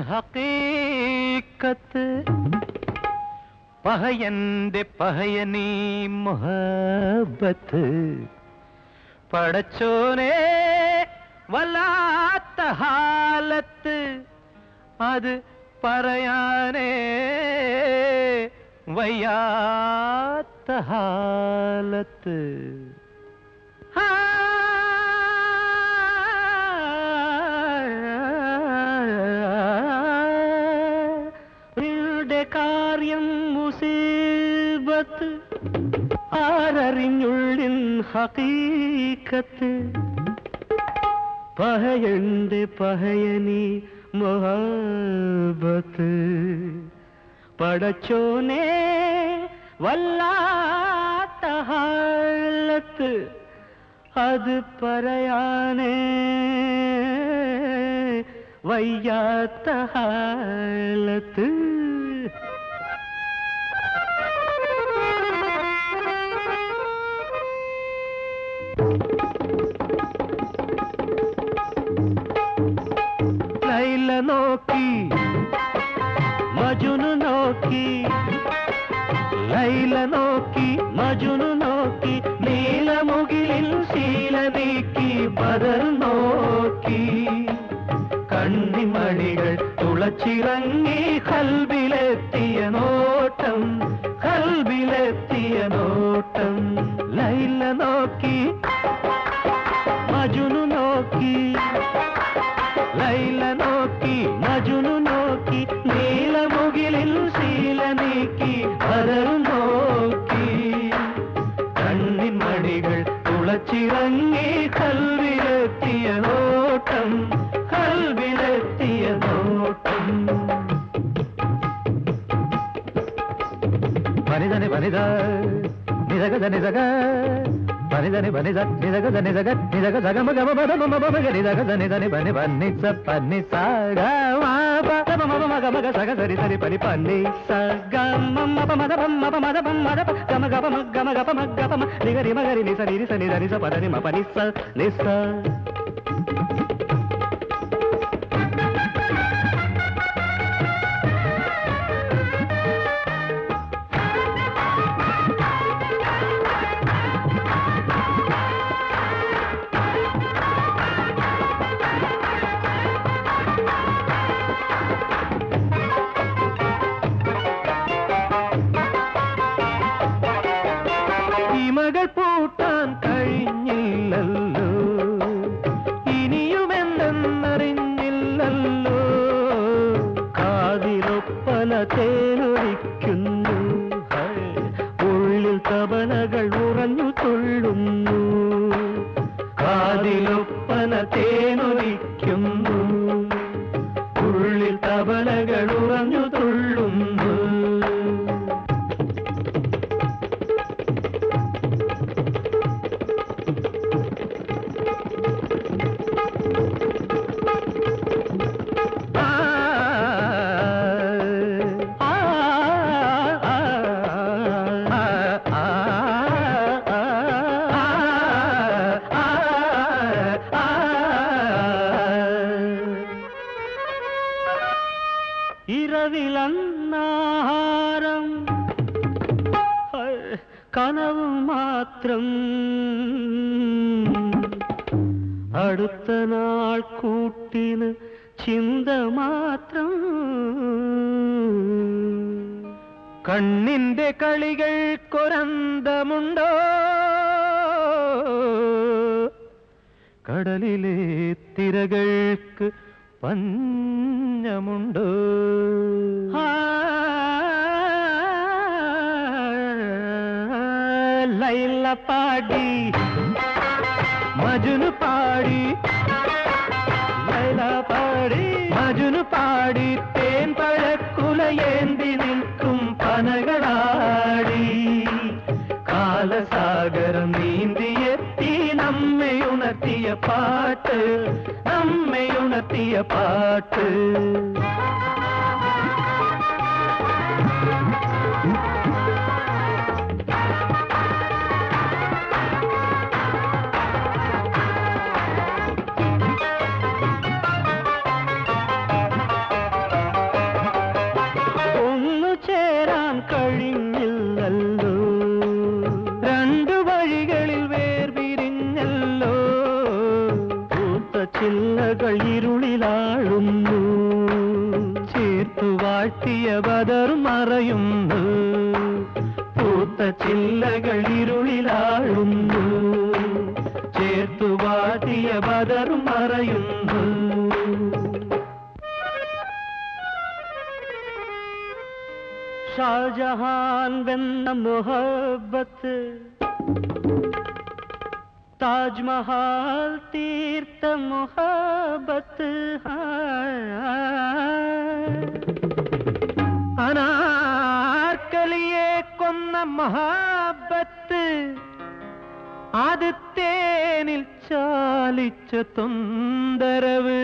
ഹക്കീക്കത്ത്. പഹയന്റെ പഹയനീ മുഹബത്ത്. പടച്ചോനെ വല്ലാത്ത ഹാലത്ത്. അത് പറയാനേ വയ്യാത്ത ഹാലത്ത്. മുസീബത്ത് ആരറിഞ്ഞുള്ളിൻ ഹക്കീക്കത്ത് പഹയണ്ട് പഹയനി മുഹബത്ത് പടച്ചോനെ വല്ലാത്ത ഹാലത്ത് അത് പറയാനേ വയ്യാത്ത ഹാലത്ത് നീക്കി ബദൽ നോക്കി കണ്ണിമണികൾ തുളച്ചിറങ്ങി കൽബിലെത്തിയ உளச்சிறங்கே கல்விரத்திய நோட்டம் கல்விரத்திய நோட்டம். மனிதனை மனித நிதகத நிதக పనిదని పని నిజగజ నిజగ నిజగ జగమ గమ బ మమ బమగ నిజగ నిదని పని పన్ని స పన్ని సాగ మా మమ మగ మగ సగ సరి సరి పని పన్ని సగ మమ్మ ప మద పమ్మ ప మద పమ్మ మద గమ గమ మగ గమ గప మగ గప మ నిగరి మగరి నిస నిరిస నిదరి స పదని మ పని స నిస ഇമകൾ പൂട്ടാൻ കഴിഞ്ഞില്ലല്ലോ. ഇനിയും എന്തെന്നറിഞ്ഞില്ലല്ലോ കാതിലൊപ്പന തേനൊഴിക്കുന്നു. ഹൈ, ഉള്ളിൽ തബലകൾ ഉറഞ്ഞു തുള്ളുന്നു. കാതിലൊപ്പന തേനൊഴിക്കുന്നു കനവ് മാത്രം. അടുത്ത നാൾ കൂട്ടിന് ചിന്ത മാത്രം. കണ്ണിന്റെ കളികൾക്കൊരന്തമുണ്ടോ കടലിലെ തിരകൾക്ക് പഞ്ഞമുണ്ടോ. லைல பாடி மஜுனு பாடி லைல பாடி மஜுனு பாடி தேன் பழக்குல ஏந்தி நிற்கும் பனகளாடி காலசாகரம் நீந்திய தீ நம்மை உணர்த்திய பாட்டு நம்மை உணர்த்திய பாட்டு Thank you. വാട്ടിയ ബദർ മറയുന്നു. പൂത്ത ചില്ലകൾ ഇരുളിലാഴുന്നു. ചേർത്തു വാട്ടിയ ബദർ മറയുന്നു. ഷാജഹാൻ വെന്ന മുഹബത്ത് താജ്മഹൽ തീർത്ത മുഹബത്ത് അനാർക്കലിയെ മഹാബത്ത് തേനിൽ ചാലിച്ച തൊന്തരവ്.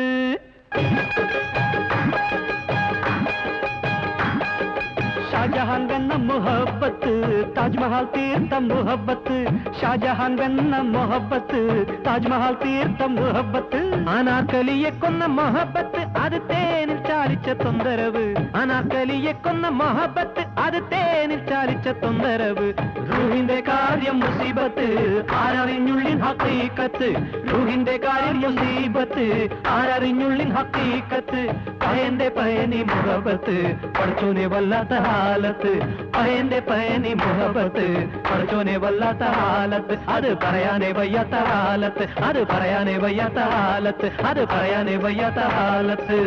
വെന്ന മുഹബത്ത് താജ്മഹൽ തീർത്ത മുഹബത്ത് ഷാജഹാൻ വെന്ന മുഹബത്ത് താജ്മഹൽ തീർത്ത മുഹബത്ത്. അനാർക്കലിയെ കൊന്ന മുഹബത്ത് അത് തേനിൽ ചാലിച്ച തൊന്തരവ്. അനാർക്കലിയെ കൊന്ന മുഹബത്ത് അത് തേനിൽ ചാലിച്ച തൊന്തരവ്. റൂഹിന്റെ കാര്യം മുസീബത്ത് ആരറിഞ്ഞുള്ളിൻ ഹക്കീക്കത്ത്. റൂഹിന്റെ കാര്യം മുസീബത്ത് ആരറിഞ്ഞുള്ളിൻ ഹക്കീക്കത്ത്. പയന്റെ പയനി മുഹബത്ത് പഠിച്ചോനെ വല്ലാത്ത ഹാലത്ത്. പയന്റെ പയനി മുഹബത്ത് പഠിച്ചോനെ വല്ലാത്ത ഹാലത്ത് അത് പറയാനേ വയ്യാത്ത ഹാലത്ത് അത് പറയാനേ വയ്യാത്ത ഹാലത്ത് അത് പറയാനേ വയ്യാത്ത ഹാലത്ത്